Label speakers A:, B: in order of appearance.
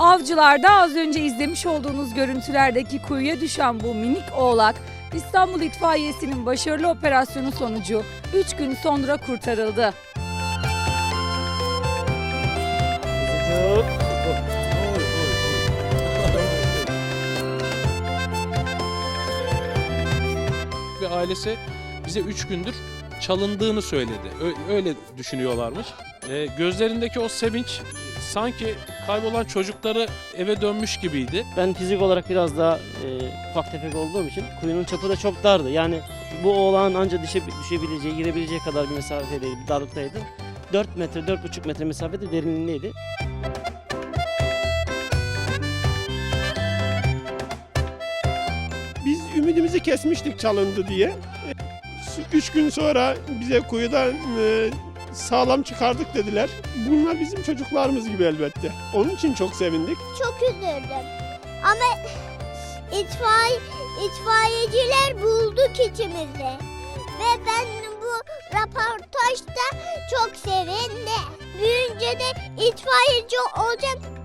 A: Avcılarda az önce izlemiş olduğunuz görüntülerdeki kuyuya düşen bu minik oğlak İstanbul İtfaiyesi'nin başarılı operasyonu sonucu 3 gün sonra kurtarıldı.
B: ve ailesi bize 3 gündür çalındığını söyledi. Ö- öyle düşünüyorlarmış. E, gözlerindeki o sevinç sanki kaybolan çocukları eve dönmüş gibiydi.
C: Ben fizik olarak biraz daha e, ufak tefek olduğum için kuyunun çapı da çok dardı. Yani bu oğlan anca düşe, düşebileceği, girebileceği kadar bir mesafedeydi, bir darlıktaydı. 4 metre, 4,5 metre mesafede derinliğindeydi.
D: Biz ümidimizi kesmiştik çalındı diye. Üç gün sonra bize kuyudan e, sağlam çıkardık dediler. Bunlar bizim çocuklarımız gibi elbette. Onun için çok sevindik.
E: Çok üzüldüm. Ama itfaiye, itfaiyeciler bulduk içimizi. Ve ben bu röportajda çok sevindim. Büyünce de itfaiyeci olacağım.